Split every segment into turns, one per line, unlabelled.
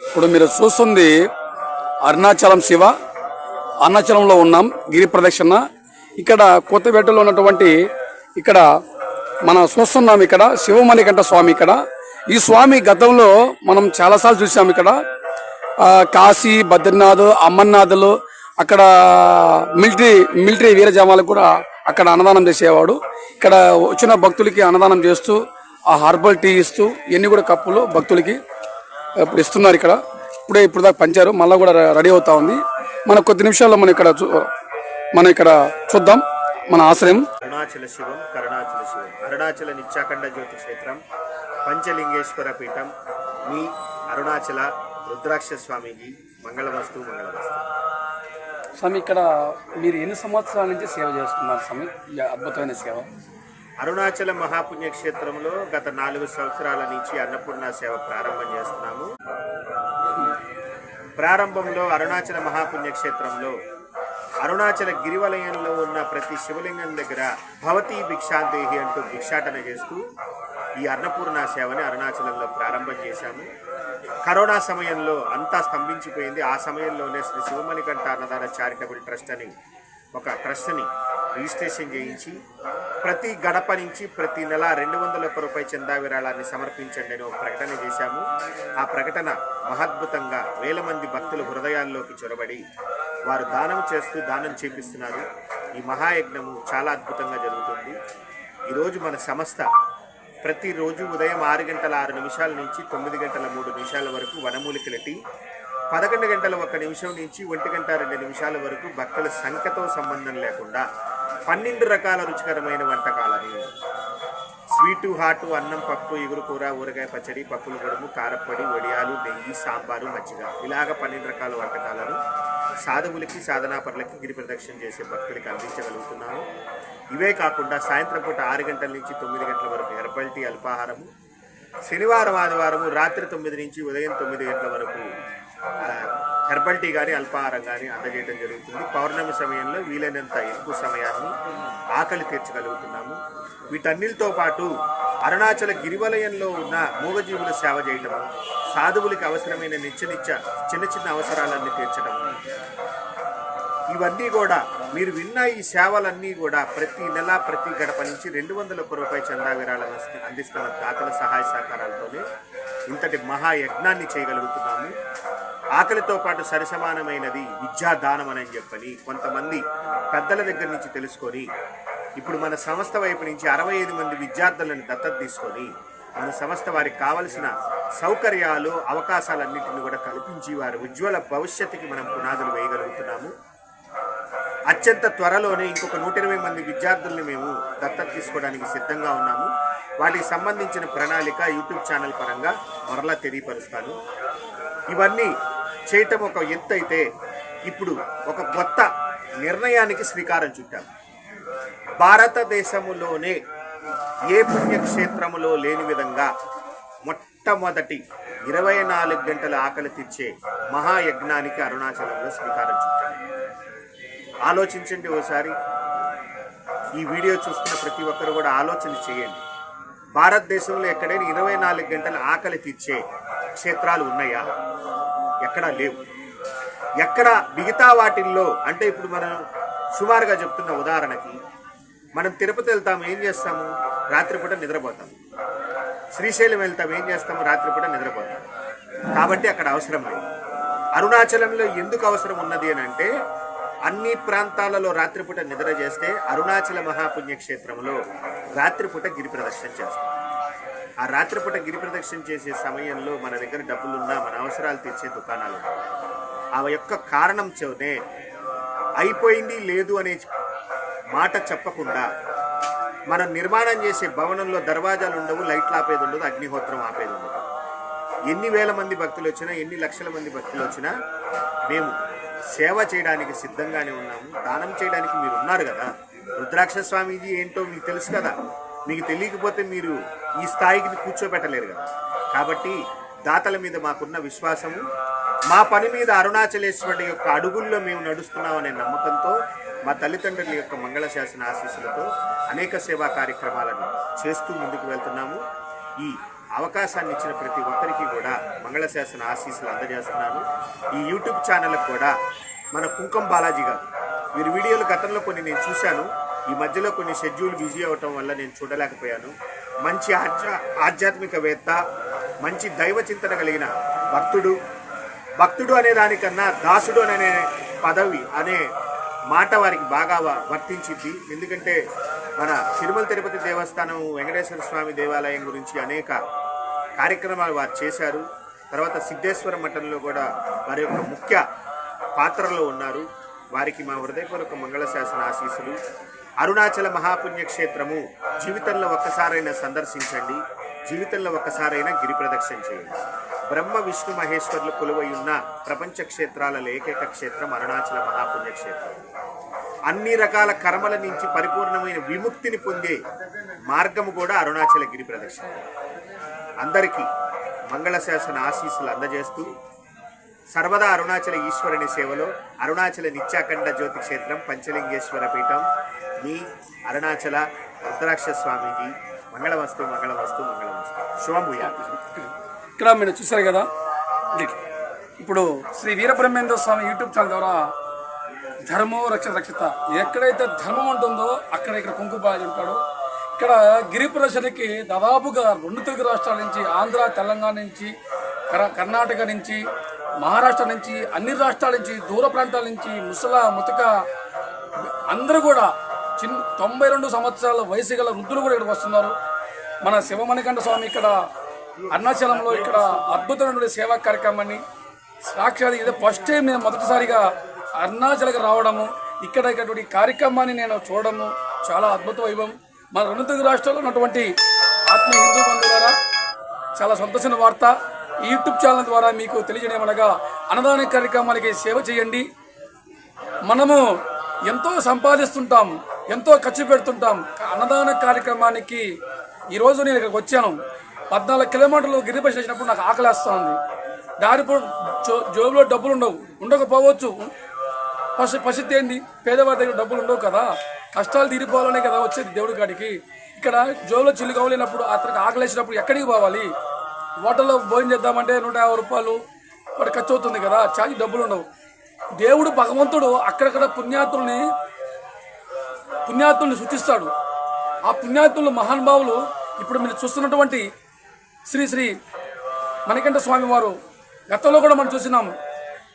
ఇప్పుడు మీరు చూస్తుంది అరుణాచలం శివ అరుణాచలంలో ఉన్నాం గిరి ప్రదక్షిణ. ఇక్కడ కొత్తపేటలో ఉన్నటువంటి ఇక్కడ మనం చూస్తున్నాం ఇక్కడ శివమణికంఠ స్వామి ఇక్కడ. ఈ స్వామి గతంలో మనం చాలాసార్లు చూసాం ఇక్కడ. కాశీ బద్రీనాథ్ అమర్నాథ్లు అక్కడ మిలిటరీ మిలిటరీ వీరజామాలకు కూడా అక్కడ అన్నదానం చేసేవాడు. ఇక్కడ వచ్చిన భక్తులకి అన్నదానం చేస్తూ ఆ హర్బల్ టీ ఇస్తూ ఇవన్నీ కూడా కప్పులు భక్తులకి. ఇప్పుడు ఇస్తున్నారు ఇక్కడ. ఇప్పుడే ఇప్పుడు దాకా పంచారు. మళ్ళీ కూడా రెడీ అవుతా ఉంది. మన కొద్ది నిమిషాల్లో మనం ఇక్కడ చూ- మనం ఇక్కడ చూద్దాం. మన ఆశ్రయం.
అరుణాచల శివం కరుణాచల శివం. అరుణాచల నిత్యాఖండ జ్యోతి క్షేత్రం పంచలింగేశ్వర పీఠం మీ అరుణాచల రుద్రాక్ష స్వామీజీ. మంగళవస్తు మంగళవస్తు.
స్వామి ఇక్కడ మీరు ఎన్ని సంవత్సరాల నుంచి సేవ చేస్తున్నారు స్వామి? అద్భుతమైన సేవ.
అరుణాచల మహాపుణ్యక్షేత్రంలో గత నాలుగు సంవత్సరాల నుంచి అన్నపూర్ణ సేవ ప్రారంభం చేస్తున్నాము. ప్రారంభంలో అరుణాచల మహాపుణ్యక్షేత్రంలో అరుణాచల గిరివలయంలో ఉన్న ప్రతి శివలింగం దగ్గర భవతీ భిక్షాదేహి అంటూ భిక్షాటన చేస్తూ ఈ అన్నపూర్ణ సేవని అరుణాచలంలో ప్రారంభం చేశాము. కరోనా సమయంలో అంతా స్తంభించిపోయింది. ఆ సమయంలోనే శ్రీ శివమణికంఠ అన్నదాన చారిటబుల్ ట్రస్ట్ అని ఒక ట్రస్ట్ని రిజిస్ట్రేషన్ చేయించి ప్రతి గడప నుంచి ప్రతి నెల రెండు వందల ఒక్క రూపాయి చందా విరాళాన్ని సమర్పించండి అని ఒక ప్రకటన చేశాము. ఆ ప్రకటన మహద్భుతంగా వేల మంది భక్తుల హృదయాల్లోకి చొరబడి వారు దానం చేస్తూ దానం చేపిస్తున్నారు. ఈ మహాయజ్ఞము చాలా అద్భుతంగా జరుగుతుంది. ఈరోజు మన సంస్థ ప్రతిరోజు ఉదయం ఆరు గంటల ఆరు నిమిషాల నుంచి తొమ్మిది గంటల మూడు నిమిషాల వరకు వనమూలికల టీ పదకొండు గంటల ఒక నిమిషం నుంచి ఒంటి గంట రెండు నిమిషాల వరకు భక్తుల సంఖ్యతో సంబంధం లేకుండా పన్నెండు రకాల రుచికరమైన వంటకాలని స్వీటు హాటు అన్నం పప్పు ఎగురు కూర ఊరగాయ పచ్చడి పప్పుల గడుము కారప్పొడి వడియాలు నెయ్యి సాంబారు మజ్జిగ. ఇలాగ పన్నెండు రకాల వంటకాలను సాధములకి సాధనాపరులకి గిరి ప్రదక్షిణ చేసే భక్తులకి అందించగలుగుతున్నాము ఇవే కాకుండా సాయంత్రం పూట ఆరు గంటల నుంచి తొమ్మిది గంటల వరకు హెర్బల్ టీ అల్పాహారము. శనివారం ఆదివారము రాత్రి తొమ్మిది నుంచి ఉదయం తొమ్మిది గంటల వరకు హెర్బల్ టీ కానీ అల్పాహారం కానీ అందజేయడం జరుగుతుంది. పౌర్ణమి సమయంలో వీలైనంత ఎక్కువ సమయాన్ని ఆకలి తీర్చగలుగుతున్నాము. వీటన్నిటితో పాటు అరుణాచల గిరివలయంలో ఉన్న మూగజీవుల సేవ చేయటము సాధువులకి అవసరమైన నిత్య నిత్య చిన్న చిన్న అవసరాలన్నీ తీర్చడము ఇవన్నీ కూడా మీరు విన్న ఈ సేవలన్నీ కూడా ప్రతి నెల ప్రతి గడప నుంచి రెండు వందల ఒక్క రూపాయి చందా విరాళం అందిస్తున్న దాతల సహాయ సహకారాలతోనే ఇంతటి మహాయజ్ఞాన్ని చేయగలుగుతున్నాము. ఆకలితో పాటు సరిసమానమైనది విద్యాదానం అని చెప్పని కొంతమంది పెద్దల దగ్గర నుంచి తెలుసుకొని ఇప్పుడు మన సంస్థ వైపు నుంచి అరవై ఐదు మంది విద్యార్థులను దత్తత తీసుకొని మన సంస్థ వారికి కావలసిన సౌకర్యాలు అవకాశాలన్నింటినీ కూడా కల్పించి వారి ఉజ్వల భవిష్యత్తుకి మనం పునాదులు వేయగలుగుతున్నాము. అత్యంత త్వరలోనే ఇంకొక నూట ఇరవై మంది విద్యార్థుల్ని మేము దత్తత తీసుకోవడానికి సిద్ధంగా ఉన్నాము. వాటికి సంబంధించిన ప్రణాళిక యూట్యూబ్ ఛానల్ పరంగా మరలా తెలియపరుస్తాను. ఇవన్నీ చేయటం ఒక ఎత్తు అయితే ఇప్పుడు ఒక కొత్త నిర్ణయానికి శ్రీకారం చుట్టాం. భారతదేశములోనే ఏ పుణ్యక్షేత్రములో లేని విధంగా మొట్టమొదటి ఇరవై నాలుగు గంటల ఆకలి తీర్చే మహాయజ్ఞానికి అరుణాచలంలో శ్రీకారం చుట్టాం. ఆలోచించండి ఓసారి. ఈ వీడియో చూస్తున్న ప్రతి ఒక్కరు కూడా ఆలోచన చేయండి. భారతదేశంలో ఎక్కడైనా ఇరవై నాలుగు గంటల ఆకలి తీర్చే క్షేత్రాలు ఉన్నాయా? ఎక్కడా లేవు. ఎక్కడ మిగతా వాటిల్లో అంటే ఇప్పుడు మనం సుమారుగా చెప్తున్న ఉదాహరణకి మనం తిరుపతి వెళ్తాము ఏం చేస్తాము? రాత్రిపూట నిద్రపోతాం. శ్రీశైలం వెళ్తాం ఏం చేస్తాము? రాత్రిపూట నిద్రపోతాం. కాబట్టి అక్కడ అవసరం లేదు అరుణాచలంలో ఎందుకు అవసరం ఉన్నది అని అంటే అన్ని ప్రాంతాలలో రాత్రిపూట నిద్ర చేస్తే అరుణాచల మహాపుణ్యక్షేత్రంలో రాత్రిపూట గిరి ప్రదర్శన చేస్తాం. ఆ రాత్రిపూట గిరి ప్రదక్షిణ చేసే సమయంలో మన దగ్గర డబ్బులున్నా మన అవసరాలు తీర్చే దుకాణాలు ఆ యొక్క కారణం చోనే అయిపోయింది లేదు అనే మాట చెప్పకుండా మనం నిర్మాణం చేసే భవనంలో దర్వాజాలు ఉండవు లైట్లు ఆపేది ఉండదు అగ్నిహోత్రం ఆపేది ఉండదు. ఎన్ని వేల మంది భక్తులు వచ్చినా ఎన్ని లక్షల మంది భక్తులు వచ్చినా మేము సేవ చేయడానికి సిద్ధంగానే ఉన్నాము దానం చేయడానికి మీరు ఉన్నారు కదా. రుద్రాక్ష స్వామీజీ ఏంటో మీకు తెలుసు కదా. మీకు తెలియకపోతే మీరు ఈ స్థాయికి కూర్చోబెట్టలేరు కదా. కాబట్టి దాతల మీద మాకున్న విశ్వాసము మా పని మీద అరుణాచలేశ్వరుడి యొక్క అడుగుల్లో మేము నడుస్తున్నామనే నమ్మకంతో మా తల్లిదండ్రుల యొక్క మంగళశాసన ఆశీస్సులతో అనేక సేవా కార్యక్రమాలను చేస్తూ ముందుకు వెళ్తున్నాము. ఈ అవకాశాన్ని ఇచ్చిన ప్రతి ఒక్కరికి కూడా మంగళశాసన ఆశీస్సులు అందజేస్తున్నాను. ఈ యూట్యూబ్ ఛానల్కి కూడా మన కుంకం బాలాజీ గారు. వీరి వీడియోలు గతంలో కొన్ని నేను చూశాను. ఈ మధ్యలో కొన్ని షెడ్యూల్ బిజీ అవటం వల్ల నేను చూడలేకపోయాను. మంచి ఆధ్యా ఆధ్యాత్మికవేత్త మంచి దైవ చింతన కలిగిన భక్తుడు. భక్తుడు అనే దానికన్నా దాసుడు అనే పదవి అనే మాట వారికి బాగా వర్తించింది ఎందుకంటే మన తిరుమల తిరుపతి దేవస్థానం వెంకటేశ్వర స్వామి దేవాలయం గురించి అనేక కార్యక్రమాలు వారు చేశారు. తర్వాత సిద్ధేశ్వర మఠంలో కూడా వారి యొక్క ముఖ్య పాత్రలో ఉన్నారు. వారికి మా హృదయపూర్వక మంగళశాసన ఆశీస్సులు. అరుణాచల మహాపుణ్యక్షేత్రము జీవితంలో ఒక్కసారైనా సందర్శించండి. జీవితంలో ఒక్కసారైనా గిరి ప్రదక్షిణ చేయండి. బ్రహ్మ విష్ణు మహేశ్వర్లు కొలువై ఉన్న ప్రపంచ క్షేత్రాలలో ఏకైక క్షేత్రం అరుణాచల మహాపుణ్యక్షేత్రం. అన్ని రకాల కర్మల నుంచి పరిపూర్ణమైన విముక్తిని పొందే మార్గము కూడా అరుణాచల గిరి ప్రదక్షిణ. అందరికీ మంగళశాసన ఆశీస్సులు అందజేస్తూ సర్వదా అరుణాచల ఈశ్వరుని సేవలో అరుణాచల నిత్యాఖండ జ్యోతి క్షేత్రం పంచలింగేశ్వర పీఠం. మీ అరుణాచల రుద్రాక్ష స్వామికి మంగళవస్తు మంగళవస్తు మంగళవస్తు శుభముయా
ఇక్కడ మీరు చూశారు కదా? ఇప్పుడు శ్రీ వీరబ్రహ్మేంద్ర స్వామి యూట్యూబ్ ఛానల్ ద్వారా ధర్మో రక్ష రక్షిత. ఎక్కడైతే ధర్మం ఉంటుందో అక్కడ ఇక్కడ కుంకుబాజీ ఉంటాడు ఇక్కడ గిరి ప్రదర్శనకి దాదాపుగా రెండు తెలుగు రాష్ట్రాల నుంచి ఆంధ్ర తెలంగాణ నుంచి కర- కర్ణాటక నుంచి మహారాష్ట్ర నుంచి అన్ని రాష్ట్రాల నుంచి దూర ప్రాంతాల నుంచి ముసల ముతక అందరూ కూడా చిన్న తొంభై రెండు సంవత్సరాల వయసు గల వృద్ధులు కూడా ఇక్కడికి వస్తున్నారు. మన శివమణికంఠ స్వామి ఇక్కడ అరుణాచలంలో ఇక్కడ అద్భుతమైనటువంటి సేవా కార్యక్రమాన్ని సాక్షాత్ ఇదే ఫస్ట్ టైం నేను మొదటిసారిగా అరుణాచల్కి రావడము ఇక్కడ ఇక్కడ కార్యక్రమాన్ని నేను చూడడము చాలా అద్భుత వైభవం. మన రెండు తెలుగు రాష్ట్రాల్లో ఉన్నటువంటి ఆత్మ హిందూ బంధువులారా చాలా సంతోషమైన వార్త. ఈ యూట్యూబ్ ఛానల్ ద్వారా మీకు తెలియజేయమనగా అన్నదాన కార్యక్రమానికి సేవ చేయండి. మనము ఎంతో సంపాదిస్తుంటాం ఎంతో ఖర్చు పెడుతుంటాం. అన్నదాన కార్యక్రమానికి ఈరోజు నేను ఇక్కడికి వచ్చాను. పద్నాలుగు కిలోమీటర్లు గిరిపై చేసినప్పుడు నాకు ఆకలిస్తుంది. దారి జో- జోబులో డబ్బులు ఉండవు. ఉండకపోవచ్చు. పసి పరిస్థితి ఏంది? పేదవారి దగ్గర డబ్బులు ఉండవు కదా. కష్టాలు తీరిపోవాలనే కదా వచ్చేది దేవుడి కాడికి. ఇక్కడ జోబులో చిల్లు కావలేనప్పుడు అతనికి ఆకలేసినప్పుడు ఎక్కడికి పోవాలి? హోటల్లో భోజనం చేద్దామంటే నూట యాభై రూపాయలు. వాడు ఖర్చు అవుతుంది కదా చాలా డబ్బులు ఉండవు. దేవుడు భగవంతుడు అక్కడక్కడ పుణ్యాతుల్ని పుణ్యాతుల్ని సృష్టిస్తాడు. ఆ పుణ్యాతులు మహానుభావులు ఇప్పుడు మీరు చూస్తున్నటువంటి శ్రీ శ్రీ మణికంఠ స్వామి వారు గతంలో కూడా మనం చూసినాము.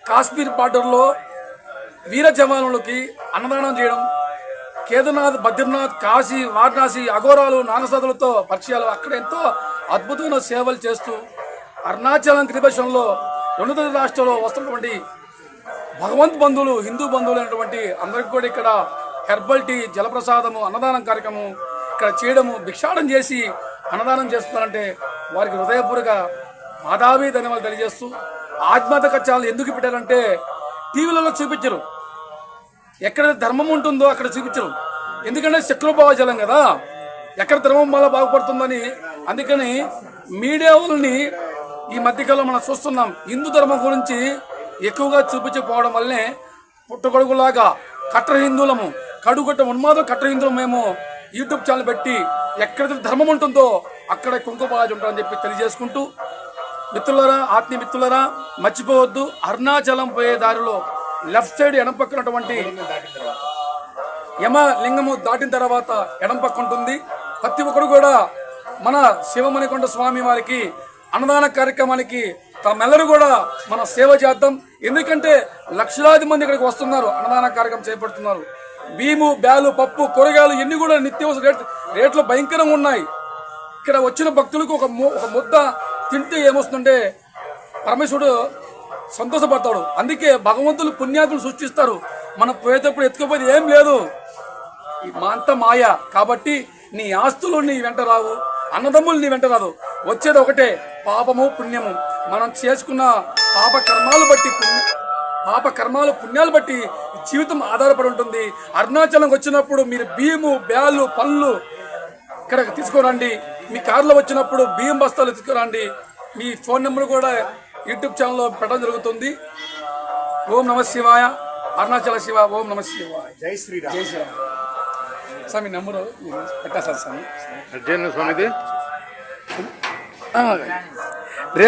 కాశ్మీర్ బార్డర్లో వీర జవానులకి అన్నదానం చేయడం కేదార్నాథ్ బద్రీనాథ్ కాశీ వారణాసి అఘోరాలు నాగసదులతో పరిచయాలు అక్కడ ఎంతో అద్భుతమైన సేవలు చేస్తూ అరుణాచలం త్రిభషంలో రెండు తెలుగు రాష్ట్రంలో వస్తున్నటువంటి భగవంత్ బంధువులు హిందూ బంధువులు అయినటువంటి అందరికి కూడా ఇక్కడ హెర్బల్ టీ జలప్రసాదము అన్నదానం కార్యక్రమం ఇక్కడ చేయడము భిక్షాటం చేసి అన్నదానం చేస్తున్నారంటే వారికి హృదయపూర్వక మాదావి ధన్యవాదాలు తెలియజేస్తూ ఆత్మహత్య కచ్చాలు ఎందుకు పెట్టారంటే టీవీలలో చూపించరు. ఎక్కడ ధర్మం ఉంటుందో అక్కడ చూపించరు. ఎందుకంటే శత్రు కదా. ఎక్కడ ధర్మం వల్ల బాగుపడుతుందని అందుకని మీడియా వాళ్ళని ఈ మధ్యకాలంలో మనం చూస్తున్నాం. హిందూ ధర్మం గురించి ఎక్కువగా చూపించకపోవడం వల్లనే పుట్టగొడుగులాగా కట్ర హిందువులము కడుగుట్ట ఉన్మాదం కట్ర హిందువులు మేము యూట్యూబ్ ఛానల్ పెట్టి ఎక్కడ ధర్మం ఉంటుందో అక్కడ కుంకుమరాజు ఉంటారని చెప్పి తెలియజేసుకుంటూ మిత్రులరా ఆత్మీయ మిత్రులరా మర్చిపోవద్దు. అరుణాచలం పోయే దారిలో లెఫ్ట్ సైడ్ ఎడం పక్కనటువంటి యమ లింగము దాటిన తర్వాత ఎడం పక్క ఉంటుంది. ప్రతి ఒక్కరు కూడా మన శివమణికొండ స్వామి వారికి అన్నదాన కార్యక్రమానికి తమెల్లరూ కూడా మన సేవ చేద్దాం. ఎందుకంటే లక్షలాది మంది ఇక్కడికి వస్తున్నారు అన్నదాన కార్యక్రమం చేపడుతున్నారు. బియ్యము బ్యాలు పప్పు కూరగాయలు ఇన్ని కూడా నిత్యావసర రేట్ రేట్లు భయంకరంగా ఉన్నాయి. ఇక్కడ వచ్చిన భక్తులకు ఒక ము- ఒక ముద్ద తింటే ఏమొస్తుందంటే పరమేశ్వరుడు సంతోషపడతాడు. అందుకే భగవంతులు పుణ్యాతులు సృష్టిస్తారు. మనం పోయేటప్పుడు ఎత్తుకుపోయేది ఏం లేదు. మా అంత మాయ. కాబట్టి నీ ఆస్తులు నీ వెంట రావు. అన్నదమ్ములు నీ వెంట రాదు. వచ్చేది ఒకటే పాపము పుణ్యము. మనం చేసుకున్న పాప కర్మాలు బట్టి పుణ్య పాప కర్మాలు పుణ్యాలు బట్టి జీవితం ఆధారపడి ఉంటుంది. అరుణాచలం వచ్చినప్పుడు మీరు బియ్యము బ్యాలు పళ్ళు ఇక్కడ తీసుకురండి. మీ కారులో వచ్చినప్పుడు బియ్యం బస్తాలు తీసుకురండి. మీ ఫోన్ నెంబర్ కూడా యూట్యూబ్ ఛానల్లో పెట్టడం జరుగుతుంది. ఓం నమ శివాయ. అరుణాచల శివ ఓం నమ శివాయ.
జై శ్రీరామ్.
జై శ్రీరామ్. సార్ మీ నెంబరు పెట్టా సార్
అర్జున్ స్వామిది?
రేవంత్